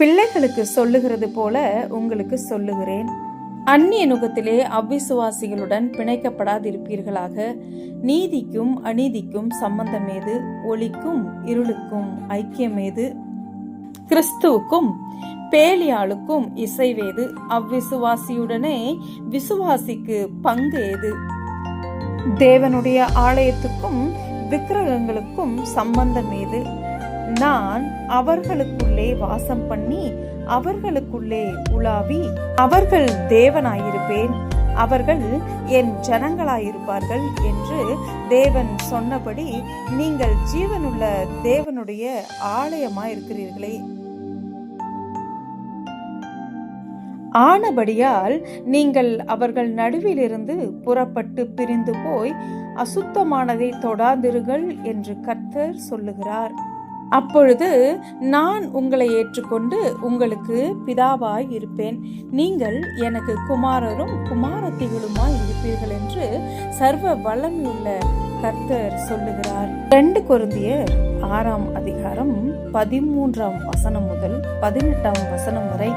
பிள்ளைகளுக்கு சொல்லுகிறது போல உங்களுக்கு சொல்லுகிறேன். அந்நிய நுகத்திலே அவ்விசுவாசிகளுடன் பிணைக்கப்படாதிருப்பீர்களாக. நீதிக்கும் அநீதிக்கும் சம்பந்தமேது ஒளிக்கும் இருளுக்கும் ஐக்கியமேது கிறிஸ்துவுக்கும் பேலியாளுக்கும் இசைவேது. அவ்விசுவாசியுடனே விசுவாசிக்கு பங்கு ஏது தேவனுடைய ஆலயத்துக்கும் விக்கிரகங்களுக்கும் சம்பந்தம் ஏது நான் அவர்களுக்குள்ளே வாசம் பண்ணி அவர்களுக்குள்ளே உலாவி அவர்கள் தேவனாயிருப்பேன். அவர்கள் என் ஜனங்களாயிருப்பார்கள் என்று தேவன் சொன்னபடி நீங்கள் ஜீவனுள்ள தேவனுடைய ஆலயமாயிருக்கிறீர்களே. ஆனபடியால் நீங்கள் அவர்கள் நடுவிலிருந்து புறப்பட்டு பிரிந்து போய் அசுத்தமானதை தொடாதிருங்கள் என்று கர்த்தர் சொல்லுகிறார். அப்பொழுது நான் உங்களை ஏற்றுக்கொண்டு உங்களுக்கு பிதாவாய் இருப்பேன். நீங்கள் எனக்கு குமாரரும் குமாரத்திகளுமாய் இருப்பீர்கள் என்று சர்வ வல்லமையுள்ள கர்த்தர் சொல்லுகிறார். ரெண்டு குருந்தியர் ஆறாம் அதிகாரம் பதிமூன்றாம் வசனம் முதல் பதினெட்டாம் வசனம் வரை